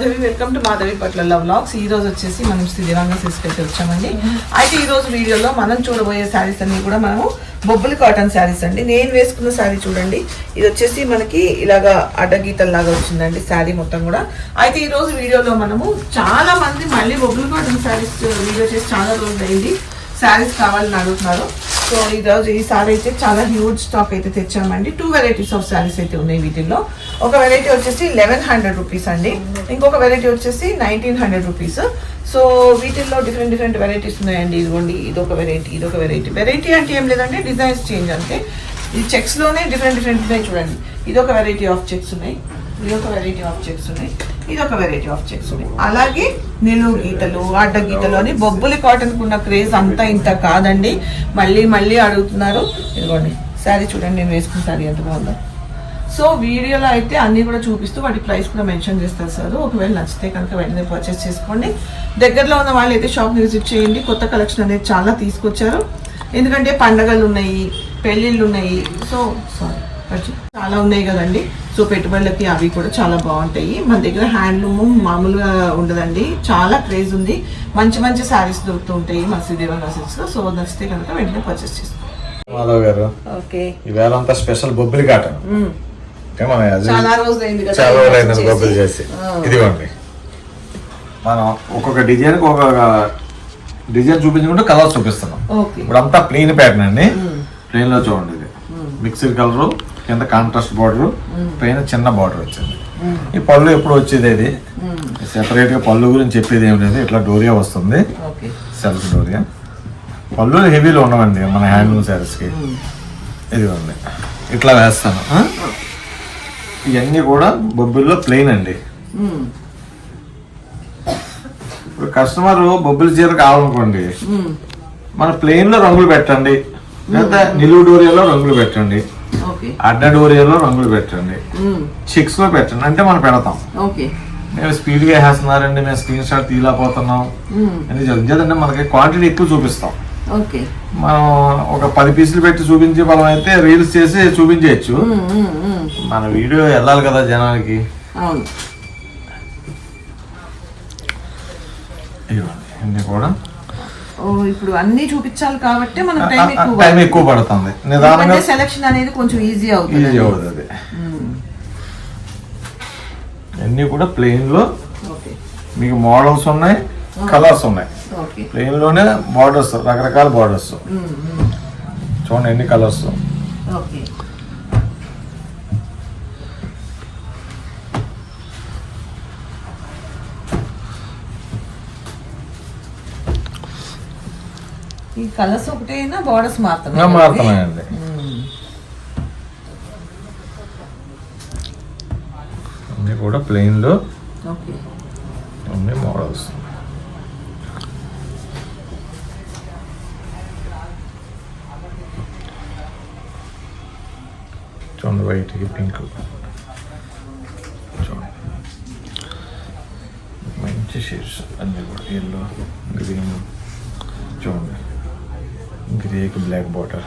Madhavi welcome to Madhavi పట్ల vlogs. ఈ రోజు వచ్చేసి మనం శ్రీరంగ సిస్క్ అయితే వచ్చామండి. అయితే ఈ రోజు వీడియోలో మనం చూడబోయే శారీస్ అన్ని కూడా మనము బొబ్బులు కాటన్ శారీస్ అండి. నేను వేసుకున్న శారీ చూడండి. ఇది వచ్చేసి మనకి ఇలాగా అడ్డగీతల్లాగా వచ్చిందండి శారీ మొత్తం కూడా. అయితే ఈ రోజు వీడియోలో మనము చాలా మంది మళ్ళీ బొబ్బులు కాటన్ శారీస్ uh, వీడియో చేసి చాలా రోజులు అయింది శారీస్ కావాలని అడుగుతున్నారు. సో ఈ రోజు ఈ సారీ అయితే చాలా హ్యూజ్ స్టాక్ అయితే తెచ్చామండి. టూ వెరైటీస్ ఆఫ్ శారీస్ అయితే ఉన్నాయి వీటిల్లో. ఒక వెరైటీ వచ్చేసి లెవెన్ హండ్రెడ్ రూపీస్ అండి. ఇంకొక వెరైటీ వచ్చేసి నైన్టీన్ హండ్రెడ్ రూపీస్ సో వీటిల్లో డిఫరెంట్ డిఫరెంట్ వెరైటీస్ ఉన్నాయండి. ఇదిగోండి ఇదొక వెరైటీ ఇదొక వెరైటీ వెరైటీ అంటే ఏం లేదంటే డిజైన్స్ చేంజ్ అంతే. ఈ చెక్స్లోనే డిఫరెంట్ డిఫరెంట్ ఉన్నాయి చూడండి. ఇదొక వెరైటీ ఆఫ్ చెక్స్ ఉన్నాయి. ఇదొక వెరైటీ ఆఫ్ చెక్స్ ఉన్నాయి. ఇదొక వెరైటీ ఆఫ్ చెక్స్ ఉన్నాయి. అలాగే నిలువు గీతలు అడ్డ గీతలు అని బొబ్బులి కాటన్ ఉన్న క్రేజ్ అంతా ఇంత కాదండి. మళ్ళీ మళ్ళీ అడుగుతున్నారు. ఇదిగోండి శారీ చూడండి నేను వేసుకున్న శారీ ఎంత బాగుందో. సో వీడియోలో అయితే అన్నీ కూడా చూపిస్తూ వాటి ప్రైస్ కూడా మెన్షన్ చేస్తారు సార్. ఒకవేళ నచ్చితే కనుక వెంటనే పర్చేస్ చేసుకోండి. దగ్గరలో ఉన్న వాళ్ళు అయితే షాప్ని విజిట్ చేయండి. కొత్త కలెక్షన్ అనేది చాలా తీసుకొచ్చారు. ఎందుకంటే పండగలు ఉన్నాయి పెళ్ళిళ్ళు ఉన్నాయి. సో సారీ చాలా ఉన్నాయి కదండి. సో పెట్టుబడులకి అవి కూడా చాలా బాగుంటాయి. మన దగ్గర హ్యాండ్లూమ్ మామూలుగా ఉండదండి. చాలా క్రేజ్ ఉంది. మంచి మంచి శారీస్ దొరుకుతూ ఉంటాయి మన శ్రీదేవన్లో. సో నచ్చితే కనుక వెంటనే పర్చేస్ చేసుకోండి. మాధవ్ గారు ఓకే. ఈవేళ అంతా స్పెషల్ బొబ్బిలి కాటన్. ఓకే, మన అది చాలా రోజులైంది కదా చాలా రోజులైంది చేసి. బొబ్బిలి చేసి. ఆ. ఇదిగోండి. మనం ఒక్కొక్క డిజైన్ ఒక్కొక్క డిజైన్ చూపించుకుంటూ కలర్ చూపిస్తున్నాం. ఓకే. ఇప్పుడు అంతా ప్లెయిన్ ప్యాటర్న్ అండి ప్లెయిన్లో చూడండి ఇది. మిక్స్డ్ కలర్ కింద కాంట్రాస్ట్ బార్డర్ పైన చిన్న బార్డర్ వచ్చింది. ఈ పళ్ళు ఎప్పుడు వచ్చేది ఇది సెపరేట్గా పళ్ళు గురించి చెప్పేది ఏం లేదు ఇట్లా డోరియా వస్తుంది. సెల్ఫ్ డోరియా పళ్ళు హెవీలో ఉండవండి మన హ్యాండ్లూమ్ శారీస్కి ఇది ఉంది ఇట్లా వేస్తాను? ఇవన్నీ కూడా బొబ్బిల్లో ప్లెయిన్ అండి. ఇప్పుడు కస్టమర్ బొబ్బిలి చీర కావాలనుకోండి మన ప్లెయిన్లో రంగులు పెట్టండి లేదా నిలువు డోరియాలో రంగులు పెట్టండి. ఓకే. అడ్డ డోరియాలో రంగులు పెట్టండి. చిక్స్లో పెట్టండి. అంటే మనం పెడతాం. ఓకే. మేము స్పీడ్గా వేస్తున్నారండి మేము స్క్రీన్ షాట్ తీయలేకపోతున్నాం. అని జరుగుతుందంటే మనకి క్వాంటిటీ ఎక్కువ చూపిస్తాం. ఓకే. మనం ఒక పది పీసులు పెట్టి చూపించే బలం అయితే రీల్స్ చేసి చూపించవచ్చు మన వీడియో వెళ్ళాలి కదా జనానికి. ఇన్ని కూడా ఇప్పుడు అన్ని చూపించాలి కాబట్టి మనకు టైం ఎక్కువ టైం ఎక్కువ పడుతుంది. నిదానంగా సెలక్షన్ అనేది కొంచెం ఈజీ అవుతుంది. ఈజీ అవుతుంది అది. అన్ని కూడా ప్లెయిన్లో ఓకే మీకు మోడల్స్ ఉన్నాయి కలర్స్ ఉన్నాయి. ఓకే ప్లెయిన్లోనే బార్డర్స్ రకరకాల బార్డర్స్ చూడండి ఎన్ని కలర్స్ ఓకే ఈ కలర్స్ ఒకటేనా? బార్డర్స్ మాత్రమే మారుతున్నాయండి అన్ని కూడా ప్లెయిన్లో ఓకే. అన్ని మోడల్స్ చూడండి వైట్కి పింక్ చూడండి. మంచి షేడ్స్ అన్నీ కూడా. ఎల్లో గ్రీన్ చూడండి. గ్రేకి black border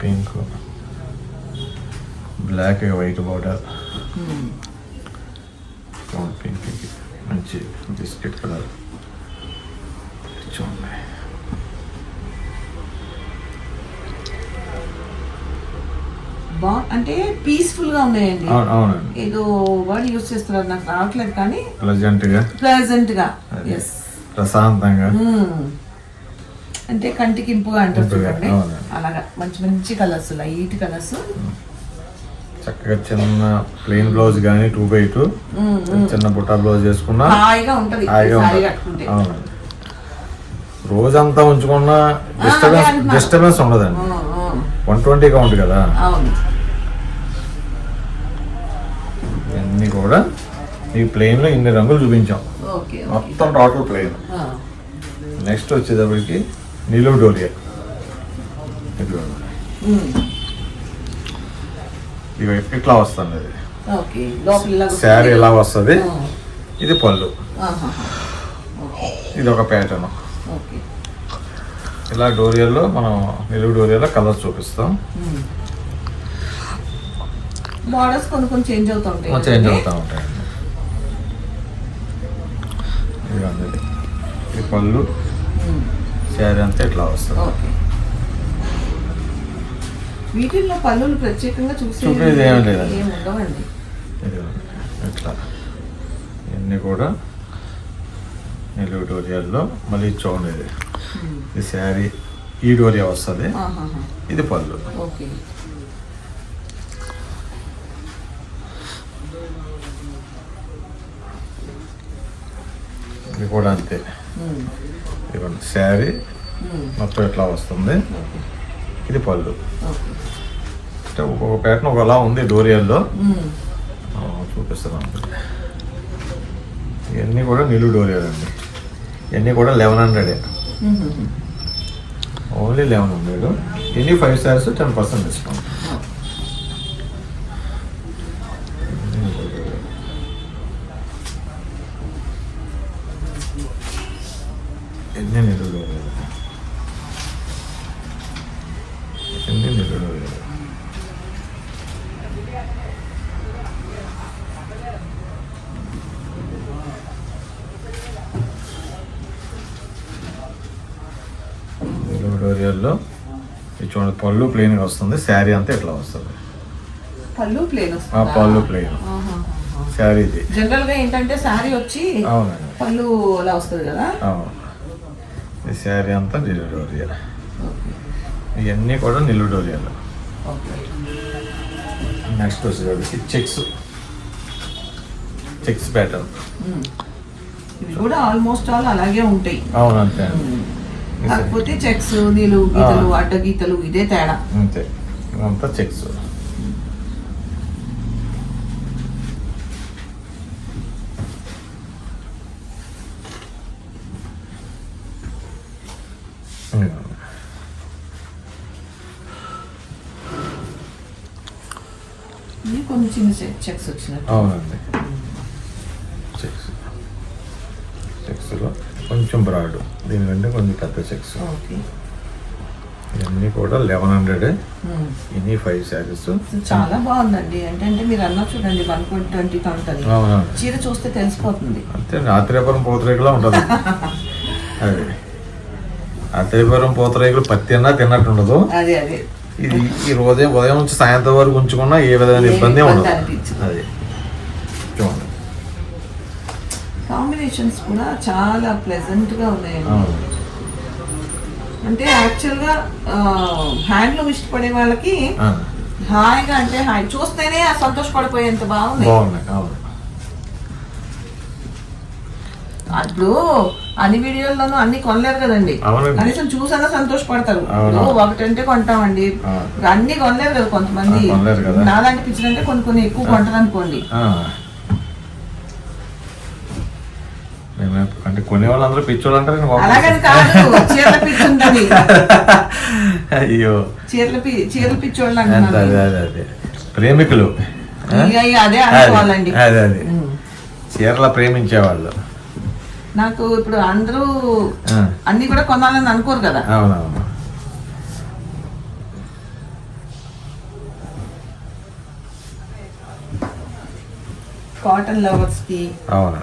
pink black white border pink మంచి బిస్కెట్ కలర్ చూడండి. బా అంటే పీస్ఫుల్గా ఉన్నాయండి. ఏదో వర్డ్ యూస్ చేస్తున్నారు నాకు రావట్లేదు కానీ ప్లజెంట్గా ప్లెజెంట్గా. ఎస్ ప్రశాంతంగా. అంటే కంటికి ఇంపుగా అంటారు చూడండి. అలాగా మంచి మంచి కలర్స్ లైట్ కలర్స్. చక్కగా చిన్న ప్లెయిన్ బ్లౌజ్ కానీ టూ బై టూ. చిన్న బుట్టా బ్లౌజ్ వేసుకున్నా హాయిగా ఉంటది. హాయిగా ఉంటుంది. అవునండి. రోజంతా ఉంచుకున్న డిస్టర్బెన్స్. డిస్టర్బెన్స్ ఉండదండి. వన్ ట్వంటీ కౌంట్ కదా. ఇవన్నీ కూడా ఈ ప్లెయిన్లో ఇన్ని రంగులు చూపించాం. మొత్తం టోటల్ ప్లెయిన్ నెక్స్ట్ వచ్చేటప్పటికి నిలువు డోరియా ఇదిగోండి. ఉమ్, ఇగో ఇట్లా వస్తుంది? ఇది శారీ ఇలా వస్తుంది? ఆ, ఇది పళ్ళు. ఇది ఒక ప్యాటర్న్ ఇలా డోరియల్లో మనం నిలువు డోరియాలో కలర్ చూపిస్తాం. కొన్ని కొన్ని చేంజ్ అవుతూ ఉంటాయి చేంజ్? అవుతూ ఉంటాయండి ఇదిగోండి ఇది. ఈ పళ్ళు. శారీ అంతా ఇట్లా వస్తుంది. వీటిల్లో పళ్ళులు ప్రత్యేకంగా చూసే చూసేది ఏమీ లేదండి. ఇట్లా. ఇవన్నీ కూడా నిలువు డోరియాల్లో మళ్ళీ చూడండి ఇది. ఈ శారీ ఈ డోరియా వస్తుంది. ఇది పళ్ళు. ఓకే. ఇది కూడా అంతే. ఇదిగోండి శారీ. మొత్తం ఇట్లా వస్తుంది. ఇది పళ్ళు. అంటే ఒక్కొక్క ప్యాటర్న్ ఒకలా ఉంది డోరియాల్లో. చూపిస్తున్నాను ఇవన్నీ కూడా నిలువు డోరియాలు అండి ఇవన్నీ కూడా eleven hundred. Only eleven hundred. ఎన్ని five stars ten percent discount డోరియాలు నిలువు డోరియాల్లో ఇది చూడండి పళ్ళు ప్లెయిన్గా వస్తుంది. శారీ అంతా ఇట్లా వస్తుంది. పళ్ళు ప్లేన్? పళ్ళు ప్లెయిన్ ఆహాహా. శారీ ఇది జనరల్గా ఏంటంటే శారీ వచ్చి అవునండి. పళ్ళు అలా వస్తుంది కదా? అవును. శారీ అంతా నిలువు డోరియా ఓకే ఇవన్నీ కూడా నిలువు డోరియాలు ఓకే. నెక్స్ట్ వచ్చేసరికి చెక్స్ చెక్స్ ప్యాటర్న్. ఇవి కూడా ఆల్మోస్ట్ ఆల్ అలాగే ఉంటాయి. అవును అంతే. కాకపోతే చెక్స్ నీళ్ళు గీతలు అడ్డ గీతలు ఇదే తేడా. అంతే. ఇదంతా చెక్స్ ఇవి కొన్ని చిన్న చెక్స్ వచ్చినట్టు అవునండి చెక్స్ చెక్స్లో కొంచెం బ్రాడ్ దీనికంటే కొంచెం పెద్ద చెక్స్ ఓకే ఇవన్నీ కూడా లెవెన్ హండ్రెడ్. ఇన్ని ఫైవ్ శారీస్ ఇది చాలా బాగుందండి ఏంటంటే మీరు అన్న చూడండి వన్ పాయింట్ ట్వంటీ ఉంటుంది అవునండి చీర చూస్తే తెలిసిపోతుంది అంతే ఆత్రేయపురం పూతరేకులా ఉంటుంది అది ఆత్రేయపురం పూతరేకులు పత్తి అన్నా తిన్నట్టు ఉండదు అదే అదే ఇది ఈ రోజే ఉదయం నుంచి సాయంత్రం వరకు ఉంచుకున్నా ఏ విధమైన ఇబ్బంది ఉండదు. అది. చూడండి. కాంబినేషన్స్ కూడా చాలా ప్లెజెంట్గా ఉన్నాయండి. అవును. అంటే యాక్చువల్గా హ్యాండ్లూమ్ ఇష్టపడే వాళ్ళకి హాయిగా అంటే హాయ్. చూస్తేనే సంతోషపడిపోయేంత బాగుంది బాగున్నాయి ఇప్పుడు అన్ని వీడియోల్లోనూ అన్ని కొనలేరు కదండి. కనీసం చూసానా సంతోషపడతారు. ఒకటంటే కొంటామండి. అన్ని కొనలేరు కదా కొంతమంది. నాలాంటి పిచ్చిలంటే కొన్ని కొన్ని ఎక్కువ కొంటారు అనుకోండి. అంటే కొనే వాళ్ళందరూ పిచ్చోళ్ళు అంటారు అలాగని కోపం కాదు చీరల పిచ్చి ఉంటుంది అయ్యో. చీరల పి చీరల పిచ్చోళ్ళు అంటున్నాను. అదే అదే అదే. ప్రేమికులు. అదే అదే అదే. ఉమ్. చీరల ప్రేమించేవాళ్ళు. నాకు ఇప్పుడు అందరూ అన్ని కూడా కొనాలని అనుకోరు కదా. అవునవును. కాటన్ లవర్స్కి. అవును?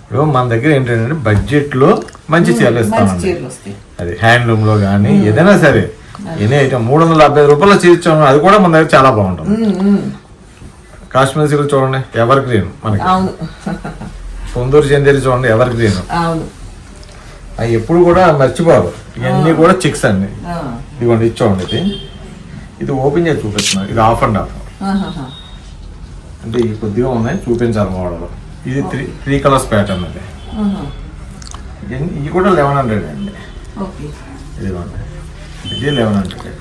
ఇప్పుడు మన దగ్గర ఏంటంటే బడ్జెట్లో మంచి చీరలు వస్తాయి. అది హ్యాండ్లూమ్లో కానీ ఏదైనా సరే ఎనీ ఐటమ్ మూడు వందల డెబ్బై రూపాయలు చీర్చాము అది కూడా మన దగ్గర చాలా బాగుంటుంది. కాశ్మీర్ సిల్క్ చూడండి ఎవర్ గ్రీన్ మనకి. పొందూరు చెందేరి చూడండి ఎవర్ గ్రీన్ అవును. అవి ఎప్పుడు కూడా మర్చిపోరు. ఇవన్నీ కూడా చిక్స్ అండి. ఇదిగోండి ఇచ్చోండి ఇది. ఇది ఓపెన్ చేసి చూపిస్తున్నాను ఇది ఆఫ్ అండ్ ఆఫ్. అంటే ఈ కొద్దిగా ఉన్నాయి చూపించాలి మోడల్ ఇది త్రీ త్రీ కలర్స్ ప్యాటర్న్ అది ఇవి కూడా లెవెన్ హండ్రెడ్ అండి. ఇదిగోండి. ఇది లెవెన్ హండ్రెడ్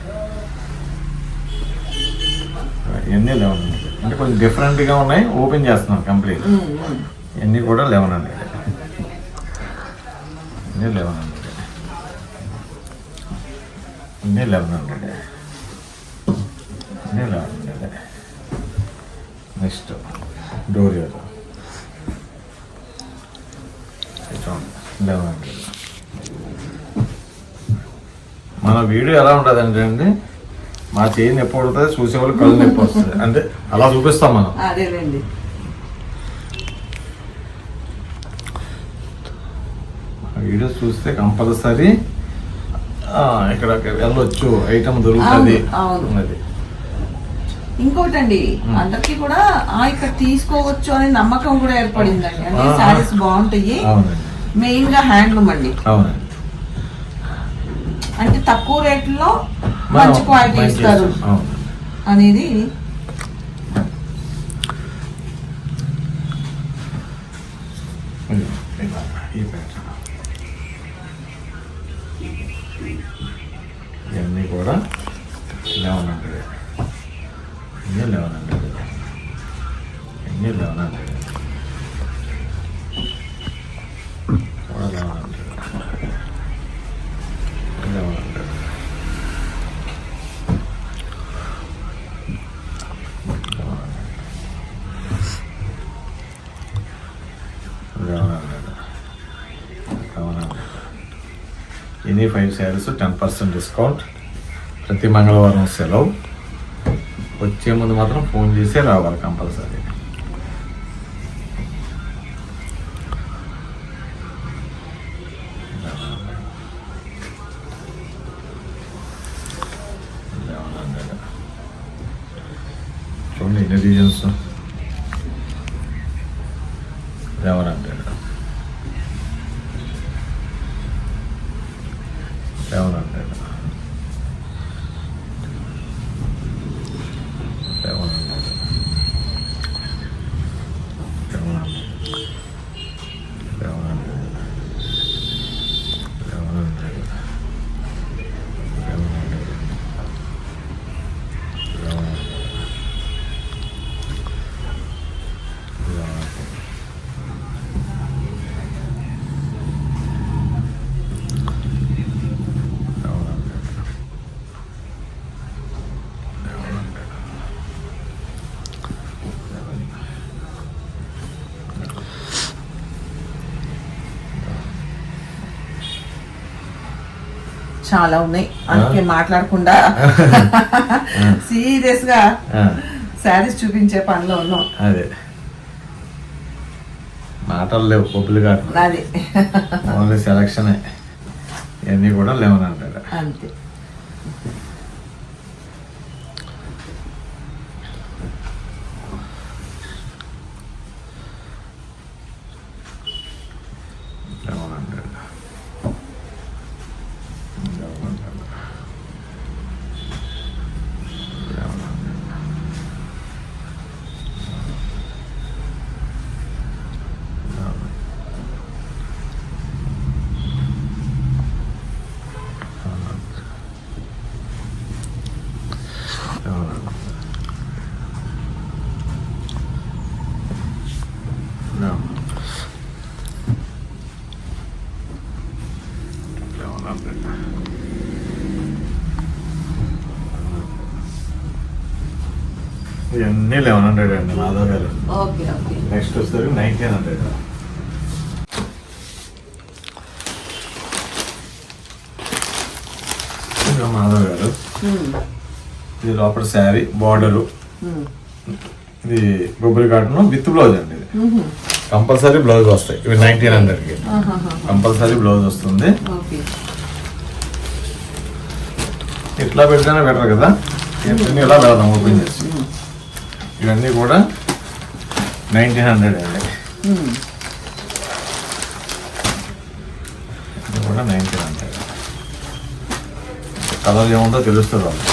ఇవన్నీ లెవెన్ హండ్రెడ్ అంటే కొంచెం డిఫరెంట్గా ఉన్నాయి ఓపెన్ చేస్తున్నాం కంప్లీట్. ఇవన్నీ కూడా లెవెన్ హండ్రెడ్ ఇవన్నీ లెవెన్ హండ్రెడ్ ఇవన్నీ లెవెన్ హండ్రెడ్ ఇవన్నీ లెవెన్ హండ్రెడ్ నెక్స్ట్ డోరియర్ లెవెన్ హండ్రెడ్ మన వీడియో ఎలా ఉంటుంది అంటే అండి మా చేయి నొప్పి పడుతుంది చూసేవాళ్ళు కళ్ళు నొప్పి వస్తుంది. అంటే అలా చూపిస్తాం మనం. వీడియోస్ చూస్తే కంపల్సరీ ఇక్కడ వెళ్ళొచ్చు. ఐటమ్ దొరుకుతుంది. అది ఇంకోటండి. అందరికి కూడా ఆ ఇక్కడ తీసుకోవచ్చు అనే నమ్మకం కూడా ఏర్పడిందండి. అంటే. శారీస్ బాగుంటాయి. మెయిన్గా హ్యాండ్లూమ్ అండి. అంటే తక్కువ రేట్లో మంచి క్వాలిటీ ఇస్తారు అనేది ఇది, ఇలా, ఈ ప్యాటర్న్. ఇవన్నీ కూడా లెవెన్ హండ్రెడ్ ఇవన్నీ లెవెన్ హండ్రెడ్ ఇవన్నీ లెవెన్ హండ్రెడ్ కూడా eleven hundred eleven hundred eleven hundred eleven hundred any five saris ten percent discount. ప్రతి మంగళవారం సెలవు. వచ్చే ముందు మాత్రం ఫోన్ చేసే రావాలి కంపల్సరీ. రమణ అంటాడు రమణ చాలా ఉన్నాయి. అందుకే మాట్లాడకుండా సీరియస్గా శారీస్ చూపించే పనిలో ఉన్నాం. అదే. మాటలు లేవు కొబ్బులు కాదు. అది. ఓన్లీ సెలక్షనే ఇవన్నీ కూడా లెవెన్ హండ్రెడ్ అంతే eleven hundred eleven hundred eleven hundred No. Eleven hundred ఇవన్నీ లెవెన్ హండ్రెడ్ అండి? మాధవ్ గారు ఓకే ఓకే. నెక్స్ట్ వచ్చేసరికి నైన్టీన్ హండ్రెడ్ మాధవ్ గారు ఇది లోపల శారీ బార్డరు. ఇది కొబ్బరి కాటన్ విత్ బ్లౌజ్ అండి ఇది. కంపల్సరీ బ్లౌజ్ వస్తాయి. ఇవి నైన్టీన్ హండ్రెడ్కి కంపల్సరీ బ్లౌజ్ వస్తుంది. ఓకే. ఇట్లా పెడితేనే పెడరు కదా? ఇవన్నీ ఇలా పెడదాం? ఓపెన్ చేసి. ఇవన్నీ కూడా నైన్టీన్ హండ్రెడ్ అండి. ఇది కూడా నైన్టీన్ హండ్రెడ్ కలర్ ఏముందో తెలుస్తుంది వాళ్ళకి.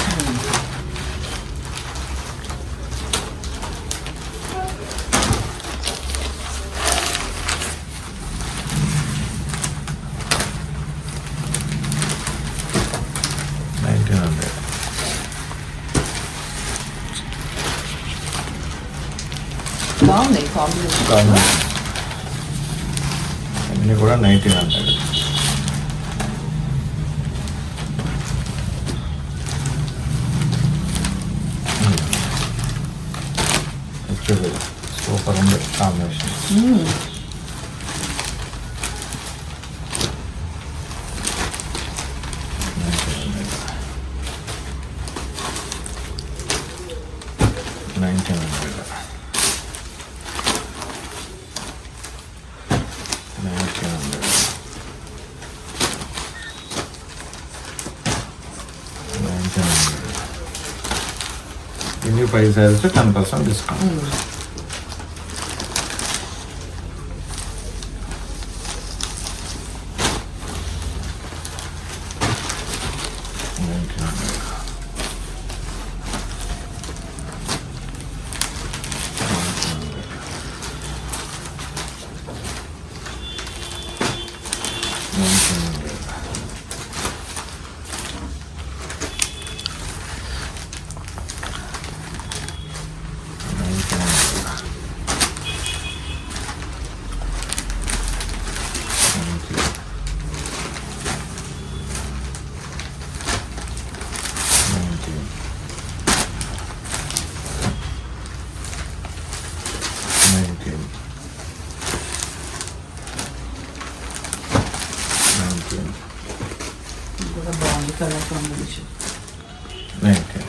నైన్టీన్ హండ్రెడ్ బాగుంది కాంబినేషన్ అన్నీ కూడా నైన్టీన్ హండ్రెడ్ సూపర్ ఉంది combination nineteen hundred nineteen hundred ఎన్ని పైసలు ఇన్ని five sizes ten percent discount nineteen hundred nineteen hundred nineteen hundred nineteen nineteen nineteen nineteen ఇది కూడా బాగుంది కలర్ కాంబినేషన్ నైన్టీన్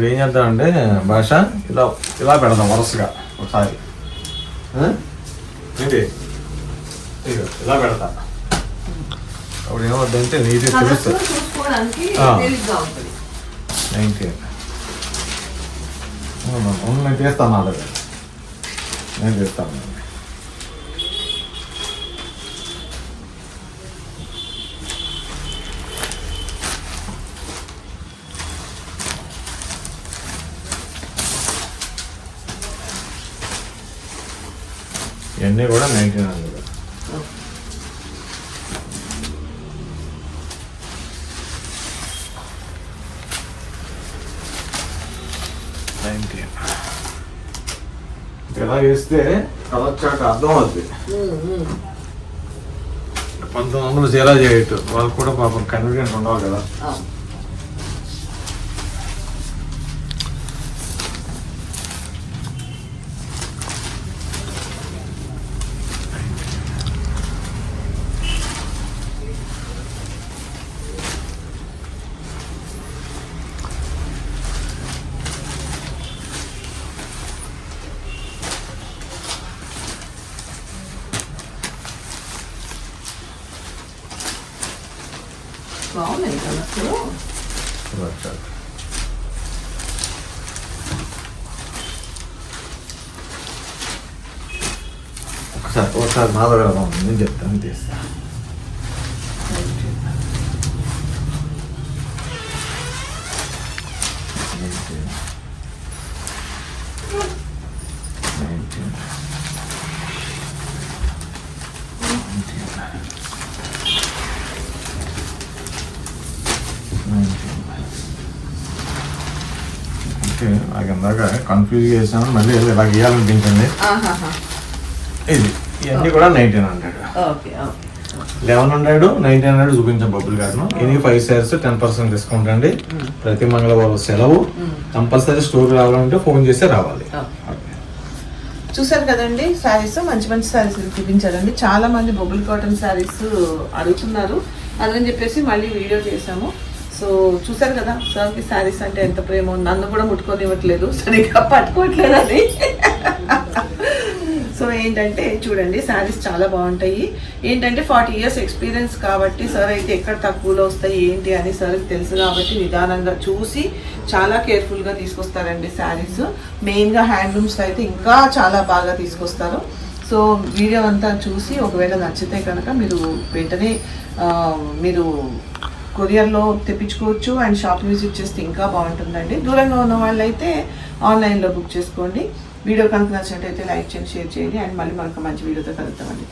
ఇప్పుడు ఏం చేద్దామంటే భాష ఇలా ఇలా పెడదాం వరుసగా ఒకసారి? ఏంటి? ఇలా పెడతా. అప్పుడు ఏమవుద్దంటే నీట్గా కలర్స్ తెలుస్తుంది నైన్టీన్ నేను తీస్తాను ఆల్రెడీ నేను తీస్తాను ఇవన్నీ కూడా నైన్టీన్ హండ్రెడ్ నైన్టీన్ ఇలా వేస్తే కలర్ చాట్ అర్థం అవుద్ది పంతొమ్మిది వందలు జీరా చేయట్టు. వాళ్ళకి కూడా పాపం కన్వీనియంట్ ఉండాలి కదా. బాగున్నాయి కలర్స్ కలర్ ఒకసారి ఒకసారి నా దగ్గర నేను చెప్తాను తీస్తా ఇందాక కన్ఫ్యూజ్ చేశాను మళ్ళీ ఇలా గీయాలనిపించింది. ఇది ఇవన్నీ కూడా nineteen hundred eleven hundred nineteen hundred చూపించాం bubble garden. Any five saris ten percent discount అండి. ప్రతి మంగళవారం సెలవు. కంపల్సరీ స్టోర్ రావాలంటే ఫోన్ చేస్తే రావాలి. చూసారు కదండి శారీస్ మంచి మంచి శారీస్ చూపించారండి. చాలా మంది బొబ్బుల్ కాటన్ శారీస్ అడుగుతున్నారు. అదని చెప్పేసి మళ్ళీ వీడియో చేసాము సో చూసారు కదా సార్కి శారీస్ అంటే ఎంత ప్రేమ నన్ను కూడా ముట్టుకొనివ్వట్లేదు సరిగ్గా పట్టుకోవట్లేదు అది సో ఏంటంటే చూడండి శారీస్ చాలా బాగుంటాయి. ఏంటంటే ఫార్టీ ఇయర్స్ ఎక్స్పీరియన్స్ కాబట్టి సార్ అయితే ఎక్కడ తక్కువలో వస్తాయి ఏంటి అని సార్కి తెలుసు కాబట్టి నిదానంగా చూసి చాలా కేర్ఫుల్గా తీసుకొస్తారండి శారీస్. మెయిన్గా హ్యాండ్లూమ్స్ అయితే ఇంకా చాలా బాగా తీసుకొస్తారు. సో వీడియో అంతా చూసి ఒకవేళ నచ్చితే కనుక మీరు వెంటనే మీరు కొరియర్లో తెప్పించుకోవచ్చు అండ్ షాప్ విజిట్ చేస్తే ఇంకా బాగుంటుందండి. దూరంగా ఉన్న వాళ్ళైతే ఆన్లైన్లో బుక్ చేసుకోండి. వీడియో కనుక నచ్చినట్టయితే లైక్ చేయండి షేర్ చేయండి అండ్ మళ్ళీ మనకు మంచి వీడియోతో కలుగుతామండి